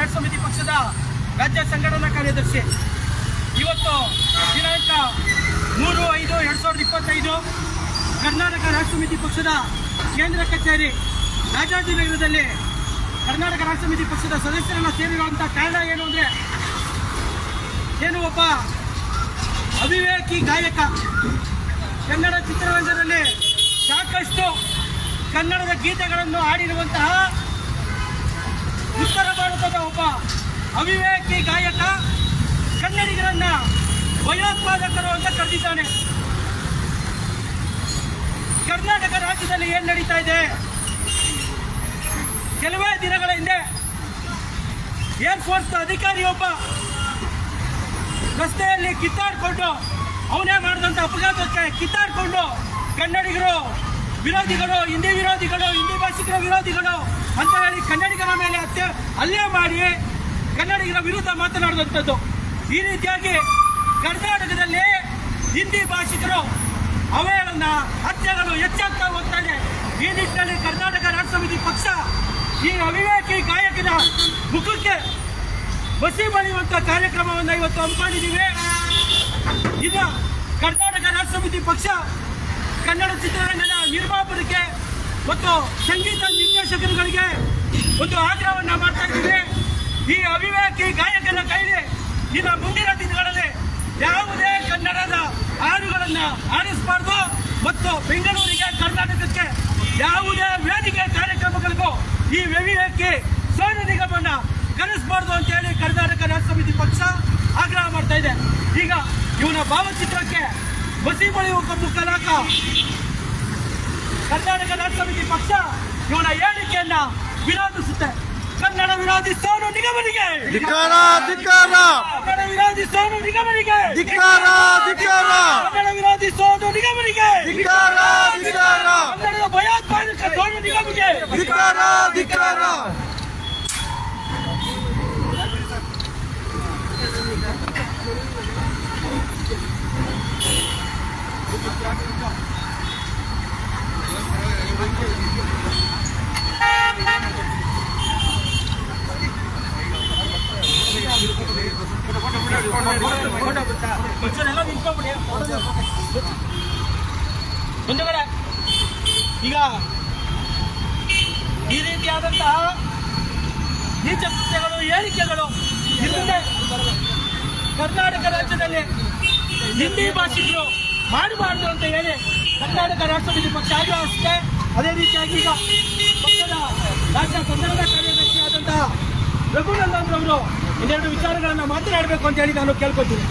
ರಾಷ್ಟ್ರ ಸಮಿತಿ ಪಕ್ಷದ ರಾಜ್ಯ ಸಂಘಟನಾ ಕಾರ್ಯದರ್ಶಿ. ಇವತ್ತು ದಿನಾಂಕ ಮೂರು ಐದು ಎರಡು ಸಾವಿರದ ಇಪ್ಪತ್ತೈದು ಕರ್ನಾಟಕ ರಾಷ್ಟ್ರ ಸಮಿತಿ ಪಕ್ಷದ ಕೇಂದ್ರ ಕಚೇರಿ ರಾಜಾಜಿನಗರದಲ್ಲಿ ಕರ್ನಾಟಕ ರಾಷ್ಟ್ರ ಸಮಿತಿ ಪಕ್ಷದ ಸದಸ್ಯರನ್ನ ಸೇರಿರುವಂಥ ಕಾರಣ ಏನು ಅಂದರೆ, ಏನು ಒಬ್ಬ ಅವಿವೇಕಿ ಗಾಯಕ. ಕನ್ನಡ ಚಿತ್ರರಂಗದಲ್ಲಿ ಸಾಕಷ್ಟು ಕನ್ನಡದ ಗೀತೆಗಳನ್ನು ಹಾಡಿರುವಂತಹ ಉತ್ತರ ಭಾರತದ ಒಬ್ಬ ಅವಿವೇಕಿ ಗಾಯಕ, ಕನ್ನಡಿಗರನ್ನ ಭಯೋತ್ಪಾದಕರು ಅಂತ ಕರೆದಿದ್ದಾನೆ. ಕರ್ನಾಟಕ ರಾಜ್ಯದಲ್ಲಿ ಏನ್ ನಡೀತಾ ಇದೆ? ಕೆಲವೇ ದಿನಗಳ ಹಿಂದೆ ಏರ್ಫೋರ್ಸ್ ಅಧಿಕಾರಿಯೊಬ್ಬ ರಸ್ತೆಯಲ್ಲಿ ಕಿತ್ತಾಡ್ಕೊಂಡು, ಅವನೇ ಮಾಡಿದಂಥ ಅಪಘಾತಕ್ಕೆ ಕಿತ್ತಾಡ್ಕೊಂಡು ಕನ್ನಡಿಗರು ವಿರೋಧಿಗಳು, ಹಿಂದಿ ವಿರೋಧಿಗಳು, ಹಿಂದಿ ಭಾಷಿಕರ ವಿರೋಧಿಗಳು ಅಂತ ಹೇಳಿ ಕನ್ನಡಿಗರ ಮೇಲೆ ಹತ್ಯೆ ಅಲ್ಲೇ ಮಾಡಿ ಕನ್ನಡಿಗರ ವಿರುದ್ಧ ಮಾತನಾಡುವಂಥದ್ದು. ಈ ರೀತಿಯಾಗಿ ಕರ್ನಾಟಕದಲ್ಲಿ ಹಿಂದಿ ಭಾಷಿಕರು ಅವಹೇಳನ ಹತ್ಯೆಗಳು ಹೆಚ್ಚಾಗ್ತಾ ಹೋಗ್ತಾ ಇದೆ ಈ ನಿಟ್ಟಿನಲ್ಲಿ ಕರ್ನಾಟಕ ರಾಜ್ಯ ಸಮಿತಿ ಪಕ್ಷ ಈ ಅವಿವೇಕಿ ಗಾಯಕನ ಮುಖಕ್ಕೆ ಬಸಿ ಬಳಿಯುವಂತ ಕಾರ್ಯಕ್ರಮವನ್ನು ಇವತ್ತು ಹಮ್ಮಿಕೊಂಡಿದ್ದೀವಿ ಇದು ಕರ್ನಾಟಕ ರಾಜ್ಯ ಸಮಿತಿ ಪಕ್ಷ ಕನ್ನಡ ಚಿತ್ರರಂಗದ ನಿರ್ಮಾಪಕರಿಗೆ ಮತ್ತು ಸಂಗೀತ ನಿರ್ದೇಶಕರುಗಳಿಗೆ ಒಂದು ಆಗ್ರಹವನ್ನು ಮಾಡ್ತಾ ಇದ್ದೀವಿ ಈ ಅವಿವೇಕಿ ಗಾಯಕನ ಕೈಲಿ ಇನ್ನು ಮುಂದಿನ ದಿನಗಳಲ್ಲಿ ಯಾವುದೇ ಕನ್ನಡದ ಹಾಡುಗಳನ್ನು ಆಡಿಸಬಾರ್ದು ಮತ್ತು ಬೆಂಗಳೂರಿಗೆ ಕರ್ನಾಟಕಕ್ಕೆ ಯಾವುದೇ ವೇದಿಕೆ ಕಾರ್ಯಕ್ರಮಗಳಿಗೂ ಈ ಅವಿವೇಕಿ ಸೌರ್ಯ ನಿಗಮನ ಕರೆಸಬಾರ್ದು ಅಂತ ಹೇಳಿ ಕರ್ನಾಟಕ ರಾಜ್ಯ ಸಮಿತಿ ಪಕ್ಷ ಆಗ್ರಹ ಮಾಡ್ತಾ ಇದೆ. ಈಗ ಇವನ ಭಾವಚಿತ್ರಕ್ಕೆ ಬಸಿ ಬಳಿಯುವ ಮುಖಲಾಕ ಕರ್ನಾಟಕ ರಾಜ್ಯ ಸಮಿತಿ ಪಕ್ಷ ಇವನ ಹೇಳಿಕೆಯನ್ನ ವಿರೋಧಿಸುತ್ತೆ. ಕನ್ನಡ ವಿರೋಧಿ ಸೋನು ನಿಗಮನಿಗೆ. ಧಿಕ್ಕಾರ ಧಿಕ್ಕಾರ ಕನ್ನಡ ವಿರೋಧಿ ಸೋನು ನಿಗಮನಿಗೆ. ಧಿಕ್ಕಾರ ಧಿಕ್ಕಾರ ಕನ್ನಡ ವಿರೋಧಿ ಸೋನು ನಿಗಮನಿಗೆ. ಧಿಕ್ಕಾರ ಧಿಕ್ಕಾರ ಕನ್ನಡದ ಭಯೋತ್ಪಾದಕ ಸೋನು ನಿಗಮಿಗೆ ಧಿಕ್ಕಾರ ಧಿಕ್ಕಾರ ನೀಚ ಕೃತ್ಯಗಳು ಹೇಳಿಕೆಗಳು ಕರ್ನಾಟಕ ರಾಜ್ಯದಲ್ಲಿ ಹಿಂದಿ ಭಾಷಿಕರು ಮಾಡಬಾರ್ದು ಅಂತ ಹೇಳಿ ಕರ್ನಾಟಕ ರಾಷ್ಟ್ರ ಪಕ್ಷ ಪಕ್ಷ ಆಗ್ರಹಿಸುತ್ತೆ ಅದೇ ರೀತಿಯಾಗಿ ಈಗ ಪಕ್ಷದ ರಾಜ್ಯ ಕನ್ನಡ ಕಾರ್ಯದರ್ಶಿಯಾದಂತಹ ರಘುನಂದನ್ ಅವರು ಇನ್ನೆರಡು ವಿಚಾರಗಳನ್ನು ಮಾತನಾಡಬೇಕು ಅಂತ ಹೇಳಿ ನಾನು ಕೇಳ್ಕೊತೀನಿ.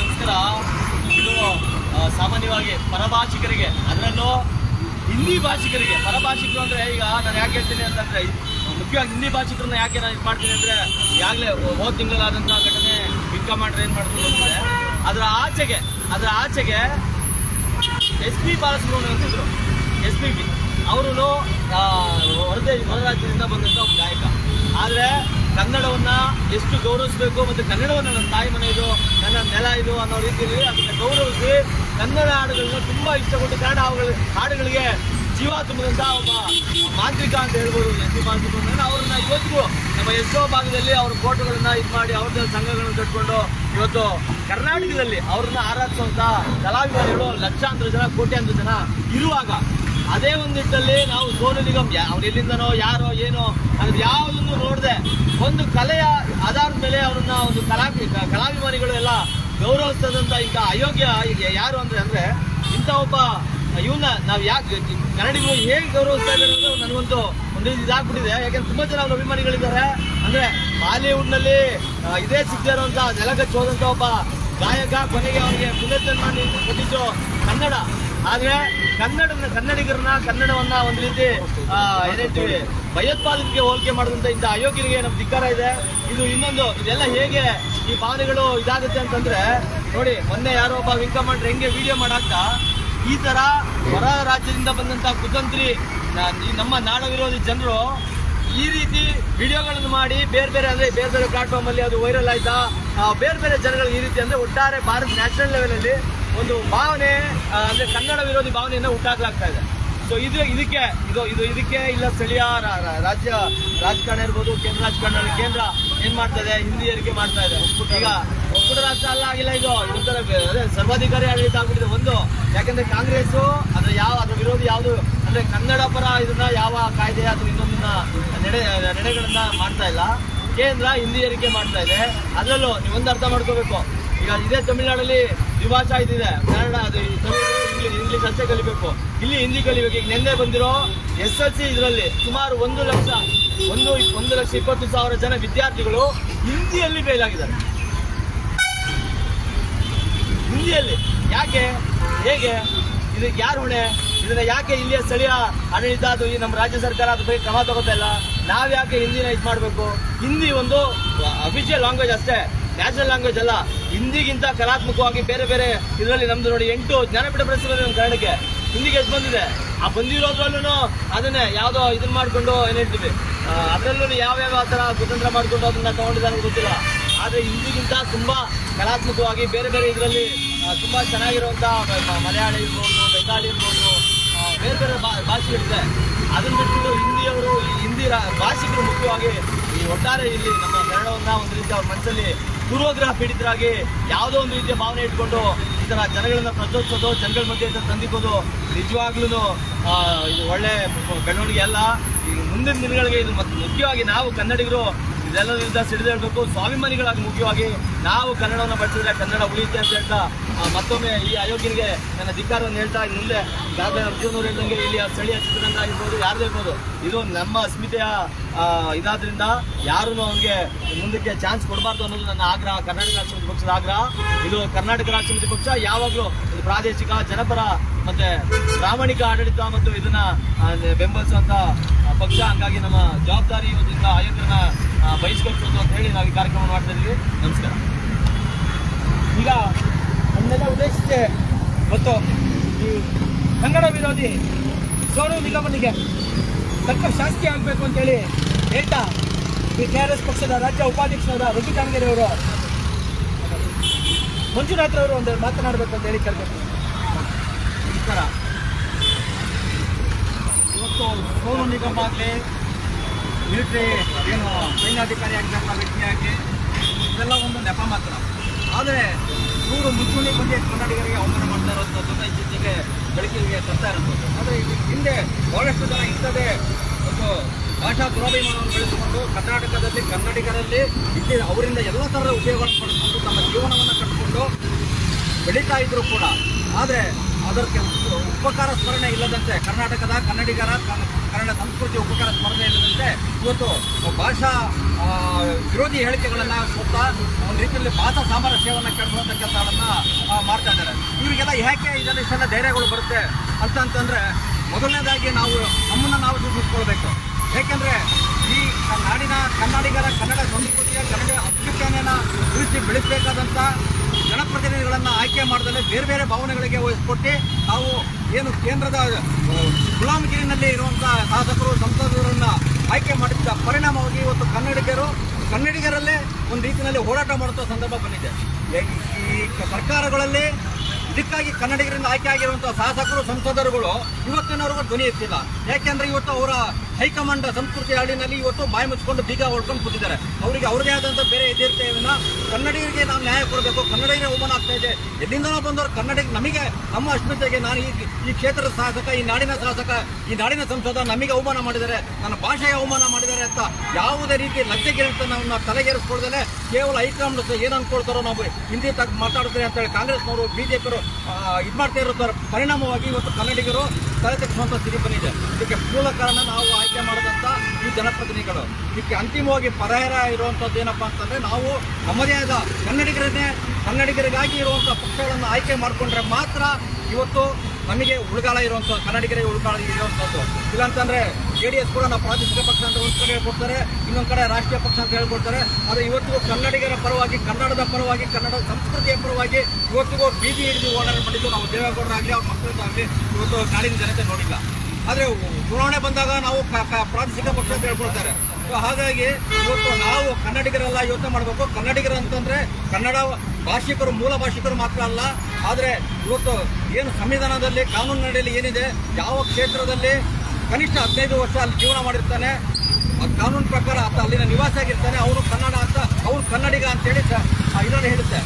ನಮಸ್ಕಾರ. ಇದು ಸಾಮಾನ್ಯವಾಗಿ ಪರಭಾಷಿಕರಿಗೆ, ಅದರಲ್ಲೂ ಹಿಂದಿ ಭಾಷಿಕರಿಗೆ, ಪರಭಾಷಿಕರು ಅಂದ್ರೆ ಈಗ ನಾನು ಯಾಕೆ ಹೇಳ್ತೀನಿ ಅಂತಂದ್ರೆ ಮುಖ್ಯವಾಗಿ ಹಿಂದಿ ಭಾಷಿಕರನ್ನ ಯಾಕೆ ನಾನು ಇದು ಮಾಡ್ತೀನಿ ಅಂದ್ರೆ ಈಗಾಗಲೇ ಹೋದ ತಿಂಗಳಾದಂಥ ಘಟನೆ ಬಿಗ್ ಕಮಾಂಡರ್ ಏನು ಮಾಡ್ತೀನಿ ಅಂದ್ರೆ ಅದರ ಆಚೆಗೆ ಅದರ ಆಚೆಗೆ ಎಸ್ ಪಿ ಬಾಲಸುಬ್ರಹ್ಮಣ್ಯ ಅಂತಿದ್ರು. ಎಸ್ ಪಿ ಬಿ ಅವರು ಹೊರದೇ, ಹೊರ ರಾಜ್ಯದಿಂದ ಬಂದಂಥ ಒಬ್ಬ ಗಾಯಕ. ಆದರೆ ಕನ್ನಡವನ್ನ ಎಷ್ಟು ಗೌರವಿಸಬೇಕು ಮತ್ತು ಕನ್ನಡವನ್ನು ನನ್ನ ತಾಯಿ ಮನೆ ಇದು, ನನ್ನ ನೆಲ ಇದು ಅನ್ನೋ ರೀತಿಯಲ್ಲಿ ಅದನ್ನು ಗೌರವಿಸಿ ಕನ್ನಡ ಹಾಡುಗಳನ್ನ ತುಂಬ ಇಷ್ಟಪಟ್ಟು ಕನ್ನಡ ಹಾಡುಗಳಿಗೆ ಜೀವ ತುಂಬಿದಂಥ ಒಬ್ಬ ಮಾಂತ್ರಿಕ ಅಂತ ಹೇಳ್ಬೋದು ಎಸ್ ಪಿ ಮಾಂತ್ರಿಕ ಅವ್ರನ್ನ ಇವತ್ತಿಗೂ ನಮ್ಮ ಎಷ್ಟೋ ಭಾಗದಲ್ಲಿ ಅವ್ರ ಫೋಟೋಗಳನ್ನ ಇದು ಮಾಡಿ ಅವ್ರದ್ದೇ ಸಂಘಗಳನ್ನು ಕಟ್ಕೊಂಡು ಇವತ್ತು ಕರ್ನಾಟಕದಲ್ಲಿ ಅವ್ರನ್ನ ಆರಾಧಿಸುವಂತ ಕಲಾವಿದರುಗಳು ಲಕ್ಷಾಂತರ ಜನ, ಕೋಟ್ಯಾಂತರ ಜನ ಇರುವಾಗ ಅದೇ ಒಂದು ನಿಟ್ಟಲ್ಲಿ ನಾವು ಸೋನು ನಿಗಮ್ ಅವ್ರು ಎಲ್ಲಿಂದನೋ, ಯಾರೋ, ಏನೋ ಅದು ಯಾವುದನ್ನು ನೋಡದೆ ಒಂದು ಕಲೆಯ ಆಧಾರದ ಮೇಲೆ ಅವ್ರನ್ನ ಒಂದು ಕಲಾ ಕಲಾಭಿಮಾನಿಗಳು ಎಲ್ಲ ಗೌರವಿಸ್ತದಂತ ಇಂಥ ಅಯೋಗ್ಯ ಯಾರು ಅಂದ್ರೆ ಅಂದ್ರೆ ಇಂಥ ಒಬ್ಬ ಇವನ್ನ ನಾವು ಯಾಕೆ ಕನ್ನಡಿಗರು ಹೇಗೆ ಗೌರವಿಸ್ತಾ ಇದ್ದಾರೆ ನನಗೊಂದು ಒಂದು ಇದಾಗ್ಬಿಟ್ಟಿದೆ. ಯಾಕಂದ್ರೆ ತುಂಬಾ ಜನ ಅವ್ರ ಅಭಿಮಾನಿಗಳಿದ್ದಾರೆ. ಅಂದ್ರೆ ಬಾಲಿವುಡ್ನಲ್ಲಿ ನಲ್ಲಿ ಇದೇ ಸಿಗ್ತಾ ಇರುವಂತ ನೆಲಗಚ್ಚಿ ಒಬ್ಬ ಗಾಯಕ ಕೊನೆಗೆ ಅವನಿಗೆ ಪುನರ್ಜನ್ಮ ಕೊಟ್ಟಿದ್ದು ಕನ್ನಡ. ಆದ್ರೆ ಕನ್ನಡ ಕನ್ನಡಿಗರನ್ನ ಕನ್ನಡವನ್ನ ಒಂದು ರೀತಿ ಆ, ಏನ್ ಹೇಳ್ತೀವಿ ಭಯೋತ್ಪಾದನೆಗೆ ಹೋಲಿಕೆ ಮಾಡಿದಂತ ಇಂಥ ಅಯೋಗ್ಯರಿಗೆ ನಮ್ ಧಿಕ್ಕಾರ ಇದೆ. ಇದು ಇನ್ನೊಂದು ಇದೆಲ್ಲ ಹೇಗೆ ಈ ಭಾವನೆಗಳು ಇದಾಗುತ್ತೆ ಅಂತಂದ್ರೆ ನೋಡಿ ಮೊನ್ನೆ ಯಾರೋ ಒಬ್ಬ ವಿಂಕಮಂಡ್ರೆ ಹೆಂಗೆ ವಿಡಿಯೋ ಮಾಡಾಕ್ತಾ ಈ ತರ ಹೊರ ರಾಜ್ಯದಿಂದ ಬಂದಂತ ಕುತಂತ್ರಿ ನಮ್ಮ ನಾಡ ವಿರೋಧಿ ಜನರು ಈ ರೀತಿ ವಿಡಿಯೋಗಳನ್ನು ಮಾಡಿ ಬೇರೆ ಬೇರೆ ಅಂದ್ರೆ ಬೇರೆ ಬೇರೆ ಪ್ಲಾಟ್ಫಾರ್ಮ್ ಅಲ್ಲಿ ಅದು ವೈರಲ್ ಆಯ್ತಾ ಬೇರೆ ಬೇರೆ ಜನಗಳು ಈ ರೀತಿ ಅಂದ್ರೆ ಒಟ್ಟಾರೆ ಭಾರತ ನ್ಯಾಷನಲ್ ಲೆವೆಲ್ ಅಲ್ಲಿ ಒಂದು ಭಾವನೆ ಅಂದ್ರೆ ಕನ್ನಡ ವಿರೋಧಿ ಭಾವನೆಯನ್ನು ಹುಟ್ಟಾಕ್ಲಾಗ್ತಾ ಇದೆ. ಸೊ ಇದು ಇದಕ್ಕೆ, ಇದು ಇದು ಇದಕ್ಕೆ ಇಲ್ಲ ಸ್ಥಳೀಯ ರಾಜ್ಯ ರಾಜಕಾರಣ ಇರ್ಬೋದು, ಕೇಂದ್ರ ರಾಜಕಾರಣ ಕೇಂದ್ರ ಏನ್ ಮಾಡ್ತಾ ಇದೆ ಹಿಂದಿ ಏರಿಕೆ ಮಾಡ್ತಾ ಇದೆ. ಈಗ ಒಕ್ಕೂಟ ರಾಷ್ಟ್ರ ಅಲ್ಲ ಆಗಿಲ್ಲ ಇದು ಇದೊಂಥರ ಅದೇ ಸರ್ವಾಧಿಕಾರಿ ಆಡಳಿತ ಆಗ್ಬಿಟ್ಟಿದೆ ಒಂದು. ಯಾಕಂದ್ರೆ ಕಾಂಗ್ರೆಸ್ ಅದ್ರ ಯಾವ, ಅದ್ರ ವಿರೋಧಿ ಯಾವುದು? ಅಂದ್ರೆ ಕನ್ನಡ ಪರ ಇದನ್ನ ಯಾವ ಕಾಯ್ದೆ ಅಥವಾ ಇನ್ನೊಂದನ್ನ ನಡೆ, ನಡೆಗಳನ್ನ ಮಾಡ್ತಾ ಇಲ್ಲ. ಕೇಂದ್ರ ಹಿಂದಿ ಏರಿಕೆ ಮಾಡ್ತಾ ಇದೆ. ಅದರಲ್ಲೂ ನೀವೊಂದು ಅರ್ಥ ಮಾಡ್ಕೋಬೇಕು. ಈಗ ಇದೇ ತಮಿಳುನಾಡಲ್ಲಿ ದ್ವಿಭಾಷಾ ಇದಿದೆ ಕನ್ನಡ, ಅದು ಇಂಗ್ಲೀಷ್ ಅಷ್ಟೇ ಕಲಿಬೇಕು. ಇಲ್ಲಿ ಹಿಂದಿ ಕಲಿಬೇಕು. ಈಗ ನಿನ್ನೆ ಬಂದಿರೋ ಎಸ್ ಎಲ್ ಸಿ ಇದರಲ್ಲಿ ಸುಮಾರು ಒಂದು ಲಕ್ಷ, ಒಂದು ಒಂದು ಲಕ್ಷ ಇಪ್ಪತ್ತು ಸಾವಿರ ಜನ ವಿದ್ಯಾರ್ಥಿಗಳು ಹಿಂದಿಯಲ್ಲಿ ಫೇಲ್ ಆಗಿದ್ದಾರೆ. ಹಿಂದಿಯಲ್ಲಿ. ಯಾಕೆ? ಹೇಗೆ? ಇದಕ್ಕೆ ಯಾರು ಹೊಣೆ? ಇದನ್ನ ಯಾಕೆ ಇಲ್ಲಿಯ ಸ್ಥಳೀಯ ಆಡಳಿತ ಅದು ಈ ನಮ್ಮ ರಾಜ್ಯ ಸರ್ಕಾರ ಅದ್ರ ಬಗ್ಗೆ ಕ್ರಮ ತಗೋತಾ ಇಲ್ಲ? ನಾವ್ಯಾಕೆ ಹಿಂದಿನ ಇದು ಮಾಡಬೇಕು? ಹಿಂದಿ ಒಂದು ಅಫಿಷಿಯಲ್ ಲ್ಯಾಂಗ್ವೇಜ್ ಅಷ್ಟೇ. ನ್ಯಾಷನಲ್ ಲ್ಯಾಂಗ್ವೇಜ್ ಅಲ್ಲ. ಹಿಂದಿಗಿಂತ ಕಲಾತ್ಮಕವಾಗಿ ಬೇರೆ ಬೇರೆ ಇದರಲ್ಲಿ ನಮ್ದು ನೋಡಿ ಎಂಟು ಜ್ಞಾನಪೀಠ ಪ್ರಶಸ್ತಿ ನಮ್ಮ ಕನ್ನಡಕ್ಕೆ ಹಿಂದಿಗೆ ಎಷ್ಟು ಬಂದಿದೆ? ಆ ಬಂದಿರೋದ್ರಲ್ಲೂ ಅದನ್ನೇ ಯಾವುದೋ ಇದನ್ನ ಮಾಡ್ಕೊಂಡು ಏನು ಹೇಳ್ತೀವಿ? ಅದರಲ್ಲೂ ಯಾವ್ಯಾವ ಥರ ಕುತಂತ್ರ ಮಾಡ್ಕೊಂಡು ಅದನ್ನ ತಗೊಂಡಿದ್ದಾನೆ ಗೊತ್ತಿಲ್ಲ. ಆದರೆ ಹಿಂದಿಗಿಂತ ತುಂಬಾ ಕಲಾತ್ಮಕವಾಗಿ ಬೇರೆ ಬೇರೆ ಇದರಲ್ಲಿ ತುಂಬಾ ಚೆನ್ನಾಗಿರುವಂಥ ಮಲಯಾಳಿ ಇರ್ಬೋದು, ಬೆಂಗಾಳಿ ಇರ್ಬೋದು ಬೇರೆ ಬೇರೆ ಭಾಷೆಗಳಿದೆ. ಅದನ್ನು ಬಿಟ್ಟು ಹಿಂದಿಯವರು, ಹಿಂದಿ ಭಾಷಿಕರು ಮುಖ್ಯವಾಗಿ ಈ ಒಟ್ಟಾರೆ ಇಲ್ಲಿ ನಮ್ಮ ಕನ್ನಡವನ್ನ ಒಂದು ರೀತಿ ಅವ್ರ ಮನಸ್ಸಲ್ಲಿ ಪೂರ್ವಗ್ರಹ ಪೀಡಿತರಾಗಿ ಯಾವುದೋ ಒಂದು ರೀತಿಯ ಭಾವನೆ ಇಟ್ಕೊಂಡು ಈ ಥರ ಜನಗಳನ್ನ ಪ್ರಚೋದಿಸೋದು, ಜನಗಳ ಮಧ್ಯೆ ತಂದಿಕ್ಕೋದು ನಿಜವಾಗ್ಲೂ ಒಳ್ಳೆ ಬೆಳವಣಿಗೆ ಅಲ್ಲ. ಮುಂದಿನ ದಿನಗಳಿಗೆ ಇದು ಮುಖ್ಯವಾಗಿ ನಾವು ಕನ್ನಡಿಗರು ಇದೆಲ್ಲದರಿಂದ ಸಿಡಿದು ಹೇಳಬೇಕು ಸ್ವಾಭಿಮಾನಿಗಳಾಗಿ ಮುಖ್ಯವಾಗಿ ನಾವು ಕನ್ನಡವನ್ನು ಬಳಸಿದ್ರೆ ಕನ್ನಡ ಉಳಿಯುತ್ತೆ ಅಂತ ಹೇಳ್ತಾ ಮತ್ತೊಮ್ಮೆ ಈ ಅಯೋಗ್ಯನಿಗೆ ನನ್ನ ಅಧಿಕಾರವನ್ನು ಹೇಳ್ತಾ ಮುಂದೆ ದಾದ ಅರ್ಜುನವ್ರು ಹೇಳ್ದಂಗೆ ಇಲ್ಲಿ ಸ್ಥಳೀಯ ಚಿತ್ರರಂಗ ಆಗಿರ್ಬೋದು, ಯಾರದೇ ಇರ್ಬೋದು ಇದು ನಮ್ಮ ಅಸ್ಮಿತೆಯ ಇದಾದ್ರಿಂದ ಯಾರೂ ಅವನಿಗೆ ಮುಂದಕ್ಕೆ ಚಾನ್ಸ್ ಕೊಡಬಾರ್ದು ಅನ್ನೋದು ನನ್ನ ಆಗ್ರಹ, ಕರ್ನಾಟಕ ರಾಷ್ಟ್ರಪತಿ ಪಕ್ಷದ ಆಗ್ರಹ. ಇದು ಕರ್ನಾಟಕ ರಾಷ್ಟ್ರಪತಿ ಪಕ್ಷ ಯಾವಾಗಲೂ ಪ್ರಾದೇಶಿಕ, ಜನಪರ ಮತ್ತೆ ಪ್ರಾಮಾಣಿಕ ಆಡಳಿತ ಮತ್ತು ಇದನ್ನ ಬೆಂಬಲಿಸುವಂತ ಪಕ್ಷ. ಹಂಗಾಗಿ ನಮ್ಮ ಜವಾಬ್ದಾರಿ ಇವತ್ತಿಂದ ಆಯೋಗನ ಬಯಸ್ಕೊಳ್ಸೋದು ಅಂತ ಹೇಳಿ ನಾವು ಈ ಕಾರ್ಯಕ್ರಮ ಮಾಡ್ತಾ ಇದ್ದೀವಿ. ನಮಸ್ಕಾರ. ಈಗ ಅದನ್ನೆಲ್ಲ ಉದ್ದೇಶಿಸಿ ಮತ್ತು ಈ ಕನ್ನಡ ವಿರೋಧಿ ಸೋನು ನಿಗಮನಿಗೆ ತಕ್ಕ ಶಾಸ್ತಿ ಆಗಬೇಕು ಅಂತೇಳಿ ಹೇಳ್ತಾ ಈ ಕೆ ಆರ್ ಎಸ್ ಪಕ್ಷದ ರಾಜ್ಯ ಉಪಾಧ್ಯಕ್ಷರಾದ ರಘು ಕಾಂಗೇರಿ ಅವರು ಮಂಜುನಾಥ್ ಅವರು ಒಂದು ಮಾತನಾಡಬೇಕು ಅಂತ ಹೇಳಿ ಕೇಳಬೇಕು. ನಮಸ್ಕಾರ. ಇವತ್ತು ಸೋನು ನಿಗಮ ಆಗಲಿ ಮಿಲಿಟರಿ ಏನು ಸೈನ್ಯಾಧಿಕಾರಿ ಆಗಿದ್ದಂಥ ವ್ಯಕ್ತಿಯಾಗಿ ಇದೆಲ್ಲ ಒಂದು ನೆಪ ಮಾತ್ರ. ಆದರೆ ಇವರು ಮುಂಚೂಣಿ ಬಂದು ಕನ್ನಡಿಗರಿಗೆ ಅವಮಾನ ಮಾಡ್ತಾ ಇರೋಂಥದ್ದನ್ನ ಇತ್ತೀಚೆಗೆ ಗಳಿಕೆಗೆ ತರ್ತಾ ಇರೋದು. ಆದರೆ ಇಲ್ಲಿ ಹಿಂದೆ ಬಹಳಷ್ಟು ಜನ ಇಂಥದ್ದೇ ಒಂದು ಭಾಷಾ ದುರಾಭಿಮಾನವನ್ನು ಬೆಳೆಸಿಕೊಂಡು ಕರ್ನಾಟಕದಲ್ಲಿ ಕನ್ನಡಿಗರಲ್ಲಿ ಇಲ್ಲಿ ಅವರಿಂದ ಎಲ್ಲ ಥರದ ಉದ್ಯೋಗಗಳನ್ನು ಪಡೆದುಕೊಂಡು ತಮ್ಮ ಜೀವನವನ್ನು ಕಟ್ಟಿಕೊಂಡು ಬೆಳೀತಾ ಇದ್ದರೂ ಕೂಡ. ಆದರೆ ಅದಕ್ಕೆ ಉಪಕಾರ ಸ್ಮರಣೆ ಇಲ್ಲದಂತೆ ಕರ್ನಾಟಕದ ಕನ್ನಡಿಗರ ಕನ್- ಕನ್ನಡ ಸಂಸ್ಕೃತಿ ಉಪಕಾರ ಸ್ಮರಣೆ ಇಲ್ಲದಂತೆ ಇವತ್ತು ಭಾಷಾ ವಿರೋಧಿ ಹೇಳಿಕೆಗಳನ್ನು ಕೊಡ್ತಾ ಒಂದು ರೀತಿಯಲ್ಲಿ ಭಾಷಾ ಸಾಮರಸ್ಯವನ್ನು ಕೆಡಿಸುವಂಥ ಕೆಲಸಗಳನ್ನು ಮಾಡ್ತಾ ಇದ್ದಾರೆ. ಇವರಿಗೆಲ್ಲ ಯಾಕೆ ಇದರಲ್ಲಿ ಇಷ್ಟೆಲ್ಲ ಧೈರ್ಯಗಳು ಬರುತ್ತೆ ಅಂತ ಅಂತಂದರೆ ಮೊದಲನೇದಾಗಿ ನಾವು ನಮ್ಮನ್ನು ನಾವು ಸೂಚಿಸ್ಕೊಳ್ಬೇಕು ಏಕೆಂದರೆ ಈ ನಾಡಿನ ಕನ್ನಡಿಗರ ಕನ್ನಡ ಸಂಸ್ಕೃತಿಯ ಕನ್ನಡ ಅಸ್ಮಿತೆಯನ್ನು ಉಳಿಸಿ ಬೆಳೆಸಬೇಕಾದಂಥ ಜನಪ್ರತಿನಿಧಿಗಳನ್ನು ಆಯ್ಕೆ ಮಾಡದಲ್ಲೇ ಬೇರೆ ಬೇರೆ ಭಾವನೆಗಳಿಗೆ ಕೊಟ್ಟು ನಾವು ಏನು ಕೇಂದ್ರದ ಗುಲಾಮಗಿರಿನಲ್ಲಿ ಇರುವಂಥ ಶಾಸಕರು ಸಂಸದರನ್ನು ಆಯ್ಕೆ ಮಾಡಿದ್ದ ಪರಿಣಾಮವಾಗಿ ಇವತ್ತು ಕನ್ನಡಿಗರು, ಕನ್ನಡಿಗರಲ್ಲೇ ಒಂದು ರೀತಿಯಲ್ಲಿ ಹೋರಾಟ ಮಾಡುವ ಸಂದರ್ಭ ಬಂದಿದೆ. ಈ ಸರ್ಕಾರಗಳಲ್ಲಿ ಇದಕ್ಕಾಗಿ ಕನ್ನಡಿಗರಿಂದ ಆಯ್ಕೆ ಆಗಿರುವಂಥ ಶಾಸಕರು ಸಂಸದರುಗಳು ಇವತ್ತಿನವರೆಗೂ ಧ್ವನಿ ಎತ್ತಿಲ್ಲ. ಯಾಕೆಂದ್ರೆ ಇವತ್ತು ಅವರ ಹೈಕಮಾಂಡ್ ಸಂಸ್ಕೃತಿ ಹಾಡಿನಲ್ಲಿ ಇವತ್ತು ಬಾಯಿ ಮುಚ್ಕೊಂಡು ಬೀಗ ಹೊಡ್ಕೊಂಡು ಕೂತಿದ್ದಾರೆ. ಅವರಿಗೆ ಅವ್ರದೇ ಆದಂಥ ಬೇರೆ ಎದುರ್ತೇವನ್ನ ಕನ್ನಡಿಗರಿಗೆ ನಾವು ನ್ಯಾಯ ಕೊಡಬೇಕು. ಕನ್ನಡಿಗರೇ ಅವಮಾನ ಆಗ್ತಾ ಇದೆ. ಎಲ್ಲಿಂದನೋ ಬಂದವರು ಕನ್ನಡಿಗ ನಮಗೆ, ನಮ್ಮ ಅಸ್ಮಿತೆಗೆ ನಾನು ಈ ಈ ಕ್ಷೇತ್ರದ ಶಾಸಕ, ಈ ನಾಡಿನ ಶಾಸಕ, ಈ ನಾಡಿನ ಸಂಸದ ನಮಗೆ ಅವಮಾನ ಮಾಡಿದ್ದಾರೆ. ನನ್ನ ಭಾಷೆಯ ಅವಮಾನ ಮಾಡಿದ್ದಾರೆ ಅಂತ ಯಾವುದೇ ರೀತಿ ಲಜ್ಜೆಗೆಳಿತ ನಾವು ತಲೆಗೇರಿಸ್ಕೊಳ್ದೇ ಕೇವಲ ಹೈಕಮಾಂಡ್ ಏನು ಅನ್ಕೊಳ್ತಾರೋ ನಾವು ಹಿಂದಿ ತಗ್ ಮಾತಾಡ್ತಾರೆ ಅಂತೇಳಿ ಕಾಂಗ್ರೆಸ್ನವರು, ಬಿಜೆಪಿಯವರು ಇದು ಮಾಡ್ತಾ ಇರೋ ಪರಿಣಾಮವಾಗಿ ಇವತ್ತು ಕನ್ನಡಿಗರು ತಲೆ ತೆಗೆಸುವಂಥ ಸ್ಥಿತಿ ಬಂದಿದೆ. ಇದಕ್ಕೆ ಮೂಲ ಕಾರಣ ನಾವು ಆಯ್ಕೆ ಮಾಡಿದಂಥ ಈ ಜನಪ್ರತಿನಿಧಿಗಳು. ಇದಕ್ಕೆ ಅಂತಿಮವಾಗಿ ಪರಿಹಾರ ಇರುವಂಥದ್ದು ಏನಪ್ಪಾ ಅಂತಂದ್ರೆ ನಾವು ನಮ್ಮದೇ ಆದ ಕನ್ನಡಿಗರನ್ನೇ, ಕನ್ನಡಿಗರಿಗಾಗಿ ಇರುವಂಥ ಪಕ್ಷಗಳನ್ನು ಆಯ್ಕೆ ಮಾಡಿಕೊಂಡ್ರೆ ಮಾತ್ರ ಇವತ್ತು ನಮಗೆ ಉಳ್ಗಾಳ ಇರುವಂಥ ಕನ್ನಡಿಗರಿಗೆ ಉಳ್ಗಾಳ ಇರುವಂಥದ್ದು ಇಲ್ಲಾಂತಂದ್ರೆ ಜೆ ಡಿ ಎಸ್ ಕೂಡ ನಮ್ಮ ಪ್ರಾದೇಶಿಕ ಪಕ್ಷ ಅಂತ ಒಂದು ಕಡೆ ಹೇಳ್ಕೊಡ್ತಾರೆ, ಇನ್ನೊಂದು ಕಡೆ ರಾಷ್ಟ್ರೀಯ ಪಕ್ಷ ಅಂತ ಹೇಳ್ಕೊಡ್ತಾರೆ. ಆದರೆ ಇವತ್ತಿಗೂ ಕನ್ನಡಿಗರ ಪರವಾಗಿ, ಕನ್ನಡದ ಪರವಾಗಿ ಕನ್ನಡ ಸಂಸ್ಕೃತಿಯ ಪರವಾಗಿ ಇವತ್ತಿಗೂ ಬೀದಿ ಹಿಡಿದು ಹೋರಾಟ ಮಾಡಿದ್ದು ನಾವು ದೇವೇಗೌಡರಾಗಲಿ, ಅವ್ರ ಮಕ್ಕಳದ್ದಾಗಲಿ ಇವತ್ತು ನಾಡಿನ ಜನತೆ ನೋಡಿಲ್ಲ. ಆದರೆ ಚುನಾವಣೆ ಬಂದಾಗ ನಾವು ಪ್ರಾದೇಶಿಕ ಪಕ್ಷ ಅಂತ ಹೇಳ್ಕೊಳ್ತಾರೆ. ಹಾಗಾಗಿ ಇವತ್ತು ನಾವು ಕನ್ನಡಿಗರೆಲ್ಲ ಯೋಚನೆ ಮಾಡಬೇಕು. ಕನ್ನಡಿಗರು ಅಂತಂದ್ರೆ ಕನ್ನಡ ಭಾಷಿಕರು, ಮೂಲ ಭಾಷಿಕರು ಮಾತ್ರ ಅಲ್ಲ, ಆದರೆ ಇವತ್ತು ಏನು ಸಂವಿಧಾನದಲ್ಲಿ ಕಾನೂನಿನಲ್ಲಿ ಏನಿದೆ, ಯಾವ ಕ್ಷೇತ್ರದಲ್ಲಿ ಕನಿಷ್ಠ ಹದಿನೈದು ವರ್ಷ ಅಲ್ಲಿ ಜೀವನ ಮಾಡಿರ್ತಾನೆ ಕಾನೂನು ಪ್ರಕಾರ ಆತ ಅಲ್ಲಿನ ನಿವಾಸ ಆಗಿರ್ತಾನೆ ಅವರು ಕನ್ನಡ ಅಂತ ಅವರು ಕನ್ನಡಿಗ ಅಂತೇಳಿ ಇದರಲ್ಲಿ ಹೇಳುತ್ತೆ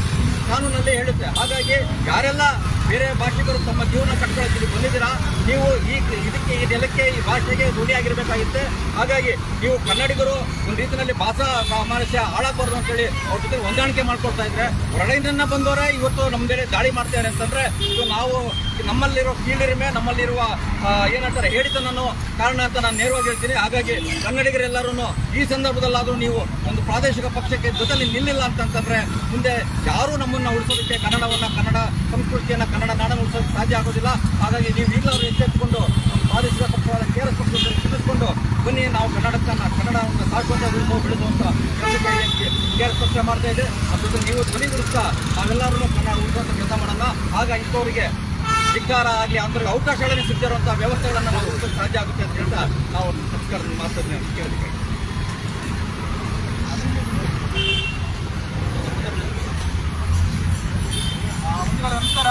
ಕಾನೂನಲ್ಲಿ ಹೇಳುತ್ತೆ. ಹಾಗಾಗಿ ಯಾರೆಲ್ಲ ಬೇರೆ ಭಾಷಿಕರು ತಮ್ಮ ಜೀವನ ಇಲ್ಲಿ ಬಂದಿದ್ದೀರಾ? ನೀವು ಈ ಇದಕ್ಕೆ, ಈ ನೆಲಕ್ಕೆ, ಈ ಭಾಷೆಗೆ ರೂಢಿಯಾಗಿರ್ಬೇಕಾಗುತ್ತೆ ಹಾಗಾಗಿ ನೀವು ಕನ್ನಡಿಗರು ಒಂದು ರೀತಿಯಲ್ಲಿ ಭಾಷಾ ಸಾಮರಸ್ಯ ಹಾಳಾಗಬಾರ್ದು ಅಂತೇಳಿ ಅವ್ರ ಜೊತೆ ಹೊಂದಾಣಿಕೆ ಮಾಡ್ಕೊಳ್ತಾ ಇದ್ರೆ ಹೊರಗಡೆಯಿಂದ ಬಂದವರೇ ಇವತ್ತು ನಮ್ಮ ಮೇಲೆ ದಾಳಿ ಮಾಡ್ತಾರೆ ಅಂತಂದ್ರೆ ಇದು ನಾವು ನಮ್ಮಲ್ಲಿರೋ ಕೀಳಿರಿಮೆ, ನಮ್ಮಲ್ಲಿರುವ ಏನಂತಾರೆ ಹೇಳಿತನನ್ನು ಕಾರಣ ಅಂತ ನಾನು ನೇರವಾಗಿ ಹೇಳ್ತೀನಿ. ಹಾಗಾಗಿ ಕನ್ನಡಿಗರೆಲ್ಲರೂ ಈ ಸಂದರ್ಭದಲ್ಲಾದರೂ ನೀವು ಒಂದು ಪ್ರಾದೇಶಿಕ ಪಕ್ಷಕ್ಕೆ ಜೊತೆಲಿ ನಿಲ್ಲಿಲ್ಲ ಅಂತಂತಂದ್ರೆ ಮುಂದೆ ಯಾರೂ ನಮ್ಮನ್ನು ಉಳಿಸೋದಕ್ಕೆ ಕನ್ನಡವನ್ನು ಕನ್ನಡ ಸಂಸ್ಕೃತಿಯನ್ನ ಕನ್ನಡ ನಾಡನ್ನು ಉಳಿಸೋಕೆ ಸಾಧ್ಯ ಆಗೋದಿಲ್ಲ. ಹಾಗಾಗಿ ನೀವು ಈಗಲೂ ಎಚ್ಚೆತ್ತುಕೊಂಡು ಒಂದು ಪ್ರಾದೇಶಿಕ ಪಕ್ಷವಾದ ಕೆ ಆರ್ ಎಸ್ ಪಕ್ಷದಲ್ಲಿ ಚಿಂತಿಸಿಕೊಂಡು ಬನ್ನಿ. ನಾವು ಕನ್ನಡಕ್ಕನ್ನ, ಕನ್ನಡವನ್ನು ಉಳಿಸೋ ಬೆಳೆಸುವಂತ ಕೆಲಸಕ್ಕೆ ಕೆ ಆರ್ ಎಸ್ ಪಕ್ಷ ಮಾಡ್ತಾ ಇದೆ. ಅದ್ರ ನೀವು ಧ್ವನಿಗೊಳಿಸ್ತಾ ನಾವೆಲ್ಲರೂ ಕನ್ನಡ ಉಳಿಸುವಂತ ಕೆಲಸ ಮಾಡೋಣ ಆಗ ಇಂಥವರಿಗೆ ಧಿಕ್ಕಾರ ಆಗಲಿ, ಅಂದ್ರೆ ಅವಕಾಶಗಳಲ್ಲಿ ಸಿಗ್ತಿರುವಂಥ ವ್ಯವಸ್ಥೆಗಳನ್ನು ನಾವು ಉಳಿಸೋಕೆ ಸಾಧ್ಯ ಆಗುತ್ತೆ ಅಂತ ಹೇಳ್ತಾ ನಾವು ಸಂಸ್ಕಾರದ ಮಾತನ್ನು ಮುಂದಿನ ನಮಸ್ಕಾರ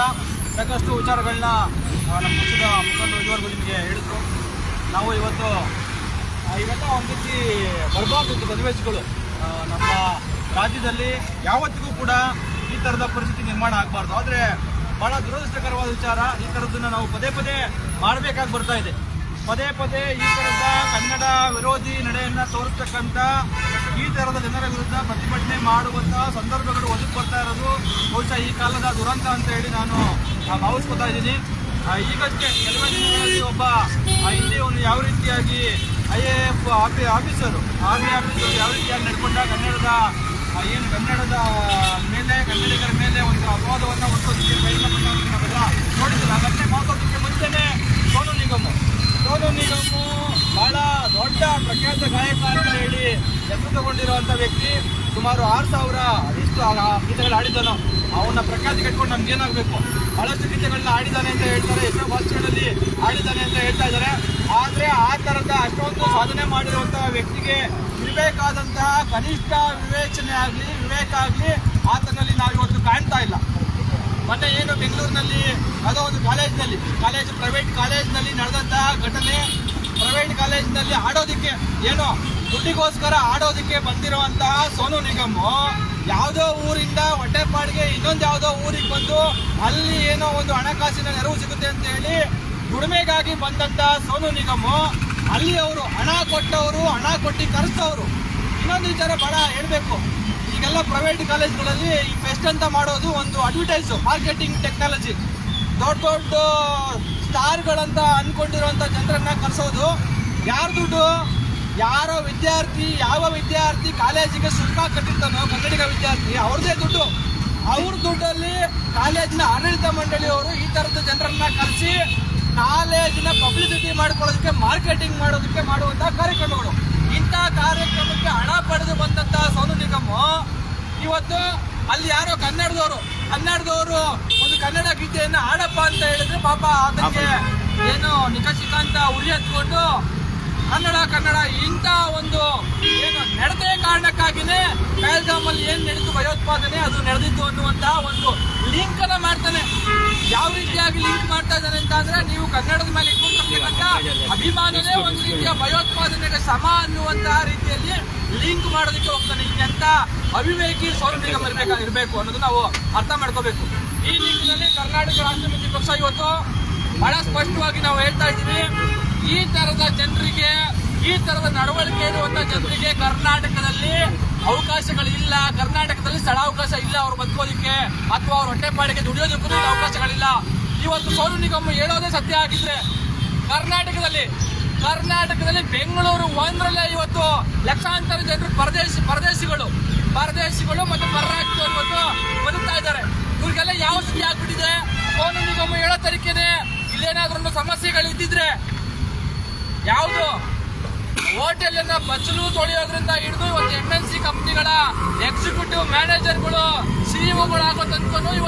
ಸಾಕಷ್ಟು ವಿಚಾರಗಳನ್ನ ನಮ್ಮ ಪಕ್ಷದ ಮುಖಂಡರು ಇದುವರೆಗೂ ನಿಮಗೆ ಹೇಳಿದ್ರು. ನಾವು ಇವತ್ತು ಇವೆಲ್ಲ ಒಂದು ರೀತಿ ಬರಬಾರ್ದು ಸನ್ನಿವೇಶಗಳು ನಮ್ಮ ರಾಜ್ಯದಲ್ಲಿ ಯಾವತ್ತಿಗೂ ಕೂಡ ಈ ಥರದ ಪರಿಸ್ಥಿತಿ ನಿರ್ಮಾಣ ಆಗಬಾರ್ದು. ಆದರೆ ಬಹಳ ದುರದೃಷ್ಟಕರವಾದ ವಿಚಾರ, ಈ ಥರದ್ದನ್ನು ನಾವು ಪದೇ ಪದೇ ಮಾಡಬೇಕಾಗಿ ಬರ್ತಾ ಇದೆ. ಪದೇ ಪದೇ ಈ ಥರದ ಕನ್ನಡ ವಿರೋಧಿ ನಡೆಯನ್ನು ತೋರಿಸ್ತಕ್ಕಂಥ ಈ ಥರದ ಜನರ ವಿರುದ್ಧ ಪ್ರತಿಭಟನೆ ಮಾಡುವಂಥ ಸಂದರ್ಭಗಳು ಒದಗಿ ಬರ್ತಾ ಇರೋದು ಬಹುಶಃ ಈ ಕಾಲದ ದುರಂತ ಅಂತ ಹೇಳಿ ನಾನು ಭಾವಿಸ್ಕೊತಾ ಇದ್ದೀನಿ. ಈಗಷ್ಟೇ ಕೆಲವೇ ದಿನಗಳಲ್ಲಿ ಒಬ್ಬ ಇಲ್ಲಿ ಒಂದು ಯಾವ ರೀತಿಯಾಗಿ ಐ ಎ ಎಫ್ ಆಫೀ ಆಫೀಸರು ಆರ್ಮಿ ಆಫೀಸರು ಯಾವ ರೀತಿಯಾಗಿ ನಡ್ಕೊಂಡ ಕನ್ನಡದ ಏನು ಕನ್ನಡದ ಮೇಲೆ, ಕನ್ನಡಿಗರ ಮೇಲೆ ಒಂದು ಅಪವಾದವನ್ನು ಹೊರಿಸೋದಕ್ಕೆ ಪ್ರಯತ್ನ ಪಟ್ಟವನ್ನ ನಾವೆಲ್ಲ ನೋಡಿದ್ದಿಲ್ಲ ಅದನ್ನೇ ಮಾತಾಡೋದಕ್ಕೆ ಮುಂಚೆನೇ ಸೋನು ನಿಗಮ್. ಸೋನು ನಿಗಮ್ ಬಹಳ ದೊಡ್ಡ ಪ್ರಖ್ಯಾತ ಗಾಯಕ ಅಂತ ಹೇಳಿ ಹೆಸರು ತಗೊಂಡಿರುವಂಥ ವ್ಯಕ್ತಿ ಸುಮಾರು ಆರು ಸಾವಿರ ಇಷ್ಟು ಗೀತೆಗಳು ಆಡಿದನೋ ಅವನ ಪ್ರಖ್ಯಾತಿ ಕಟ್ಕೊಂಡು ನಮ್ಗೆ ಏನಾಗಬೇಕು? ಬಹಳಷ್ಟು ಗೀತೆಗಳನ್ನ ಆಡಿದ್ದಾನೆ ಅಂತ ಹೇಳ್ತಾರೆ ಎಷ್ಟೋ ಭಾಷೆಗಳಲ್ಲಿ ಆಡಿದ್ದಾನೆ ಅಂತ ಹೇಳ್ತಾ ಇದ್ದಾರೆ. ಆದರೆ ಆ ಥರದ ಅಷ್ಟೊಂದು ಸಾಧನೆ ಮಾಡಿರುವಂತಹ ವ್ಯಕ್ತಿಗೆ ಇರಬೇಕಾದಂತಹ ಕನಿಷ್ಠ ವಿವೇಚನೆ ಆಗಲಿ, ವಿವೇಕ ಆಗಲಿ ಆತನಲ್ಲಿ ನಾವು ಇವತ್ತು ಕಾಣ್ತಾ ಇಲ್ಲ. ಮತ್ತೆ ಏನು ಬೆಂಗಳೂರಿನಲ್ಲಿ ಯಾವುದೋ ಒಂದು ಕಾಲೇಜ್ನಲ್ಲಿ, ಕಾಲೇಜ್ ಪ್ರೈವೇಟ್ ಕಾಲೇಜ್ನಲ್ಲಿ ನಡೆದಂತಹ ಘಟನೆ ಪ್ರೈವೇಟ್ ಕಾಲೇಜ್ನಲ್ಲಿ ಆಡೋದಕ್ಕೆ, ಏನೋ ದುಡ್ಡಿಗೋಸ್ಕರ ಆಡೋದಕ್ಕೆ ಬಂದಿರುವಂತಹ ಸೋನು ನಿಗಮ್ ಯಾವುದೋ ಊರಿಂದ ಹೊಟ್ಟೆಪಾಡಿಗೆ ಇನ್ನೊಂದು ಯಾವುದೋ ಊರಿಗೆ ಬಂದು ಅಲ್ಲಿ ಏನೋ ಒಂದು ಹಣಕಾಸಿನ ನೆರವು ಸಿಗುತ್ತೆ ಅಂತ ಹೇಳಿ ದುಡಿಮೆಗಾಗಿ ಬಂದಂತ ಸೋನು ನಿಗಮ, ಅಲ್ಲಿ ಅವರು ಹಣ ಕೊಟ್ಟವರು, ಹಣ ಕೊಟ್ಟು ಕರೆಸ್ತವರು ಇನ್ನೊಂದು ವಿಚಾರ ಬಹಳ ಹೇಳಬೇಕು. ಈಗೆಲ್ಲ ಪ್ರೈವೇಟ್ ಕಾಲೇಜ್ಗಳಲ್ಲಿ ಈ ಫೆಸ್ಟ್ ಅಂತ ಮಾಡೋದು ಒಂದು ಅಡ್ವರ್ಟೈಸ್ ಮಾರ್ಕೆಟಿಂಗ್ ಟೆಕ್ನಾಲಜಿ ದೊಡ್ಡ ದೊಡ್ಡ, ಸ್ಟಾರ್ಗಳಂತ ಅಂದ್ಕೊಂಡಿರುವಂಥ ಜನರನ್ನ ಕರೆಸೋದು. ಯಾರು ದುಡ್ಡು? ಯಾರೋ ವಿದ್ಯಾರ್ಥಿ ಯಾವ ವಿದ್ಯಾರ್ಥಿ ಕಾಲೇಜಿಗೆ ಶುಲ್ಕ ಕಟ್ಟಿರ್ತಾನೋ ಕನ್ನಡಿಗ ವಿದ್ಯಾರ್ಥಿ ಅವ್ರದ್ದೇ ದುಡ್ಡು. ಅವ್ರ ದುಡ್ಡಲ್ಲಿ ಕಾಲೇಜಿನ ಆಡಳಿತ ಮಂಡಳಿಯವರು ಈ ಥರದ ಜನರನ್ನ ಕರೆಸಿ ಕಾಲೇಜಿನ ಪಬ್ಲಿಸಿಟಿ ಮಾಡ್ಕೊಳ್ಳೋದಕ್ಕೆ ಮಾರ್ಕೆಟಿಂಗ್ ಮಾಡೋದಕ್ಕೆ ಮಾಡುವಂತಹ ಕಾರ್ಯಕ್ರಮಗಳು. ಇಂಥ ಕಾರ್ಯಕ್ರಮಕ್ಕೆ ಹಣ ಪಡೆದು ಬಂದಂತಹ ಸೋನು ನಿಗಮ ಇವತ್ತು ಅಲ್ಲಿ ಯಾರೋ ಕನ್ನಡದವರು ಕನ್ನಡದವರು ಒಂದು ಕನ್ನಡ ಗೀತೆಯನ್ನು ಆಡಪ್ಪ ಅಂತ ಹೇಳಿದ್ರೆ ಪಾಪ ಅದಕ್ಕೆ ಏನು ನಿಕಶಿಕ ಅಂತ ಉರಿ ಹತ್ಕೊಂಡು ಕನ್ನಡ ಕನ್ನಡ, ಇಂಥ ಒಂದು ಏನು ನಡೆದೇ ಕಾರಣಕ್ಕಾಗಿನೇ ಅಲ್ಲಿ ಏನ್ ನಡೀತು ಭಯೋತ್ಪಾದನೆ, ಅದು ನಡೆದಿತ್ತು ಅನ್ನುವಂತಹ ಒಂದು ಲಿಂಕ್ ಅನ್ನ ಮಾಡ್ತಾನೆ. ಯಾವ ರೀತಿಯಾಗಿ ಲಿಂಕ್ ಮಾಡ್ತಾ ಇದ್ದಾನೆ ಅಂತ ನೀವು ಕನ್ನಡದ ಮೇಲೆ ಇಟ್ಕೊಂಡಿರ್ತಕ್ಕಂಥ ಅಭಿಮಾನನೇ ಒಂದು ರೀತಿಯ ಭಯೋತ್ಪಾದನೆಗೆ ಸಮ ಅನ್ನುವಂತಹ ರೀತಿಯಲ್ಲಿ ಲಿಂಕ್ ಮಾಡೋದಕ್ಕೆ ಹೋಗ್ತಾನೆ. ಇಂಥ ಅವಿವೇಕಿ ಸೌಲಭ್ಯ ಬರಬೇಕಾಗಿರ್ಬೇಕು ಅನ್ನೋದು ನಾವು ಅರ್ಥ ಮಾಡ್ಕೋಬೇಕು. ಈ ನಿಟ್ಟಿನಲ್ಲಿ ಕರ್ನಾಟಕ ರಾಜ್ಯ ಪಕ್ಷ ಇವತ್ತು ಬಹಳ ಸ್ಪಷ್ಟವಾಗಿ ನಾವು ಹೇಳ್ತಾ ಇದ್ದೀವಿ. ಈ ತರದ ಜನರಿಗೆ, ಈ ತರದ ನಡವಳಿಕೆ ಇರುವಂತ ಜನರಿಗೆ ಕರ್ನಾಟಕದಲ್ಲಿ ಅವಕಾಶಗಳಿಲ್ಲ. ಕರ್ನಾಟಕದಲ್ಲಿ ಸ್ಥಳಾವಕಾಶ ಇಲ್ಲ ಅವ್ರು ಬದುಕೋದಿಕ್ಕೆ ಅಥವಾ ಅವ್ರ ಹೊಟ್ಟೆಪಾಡಿಗೆ ದುಡಿಯೋದಕ್ಕೂ ಅವಕಾಶಗಳಿಲ್ಲ. ಇವತ್ತು ಸೋನು ನಿಗಮ್ ಹೇಳೋದೇ ಸತ್ಯ ಆಗಿದ್ರೆ, ಕರ್ನಾಟಕದಲ್ಲಿ ಕರ್ನಾಟಕದಲ್ಲಿ ಬೆಂಗಳೂರು ಒಂದರಲ್ಲೇ ಇವತ್ತು ಲಕ್ಷಾಂತರ ಜನರು ಪರದೇಶಿ, ಪರದೇಶಿಗಳು ಪರದೇಶಿಗಳು ಮತ್ತು ಪರರಾಜ್ಯದವರು ಇವತ್ತು ಬದುಕ್ತಾ ಇದ್ದಾರೆ. ಇವ್ರಿಗೆಲ್ಲ ಯಾವ ಸ್ಥಿತಿ ಆಗ್ಬಿಟ್ಟಿದೆ? ಸೋನು ನಿಗಮ ಹೇಳೋ ತರೀಕೆನೆ ಇಲ್ಲೇನಾದ್ರೂ ಸಮಸ್ಯೆಗಳು ಇದ್ದಿದ್ರೆ ಯಾವುದು? ಅನ್ನ ಬಚ್ಚಲು ತೊಳೆಯೋದ್ರಿಂದ ಹಿಡಿದು ಇವತ್ತು ಎಂ ಎನ್ ಸಿ ಕಂಪ್ನಿಗಳ ಎಕ್ಸಿಕ್ಯೂಟಿವ್ ಮ್ಯಾನೇಜರ್ಗಳು ಸಿಇಒಗಳು ಆಗೋ ತನಕ ಇವತ್ತು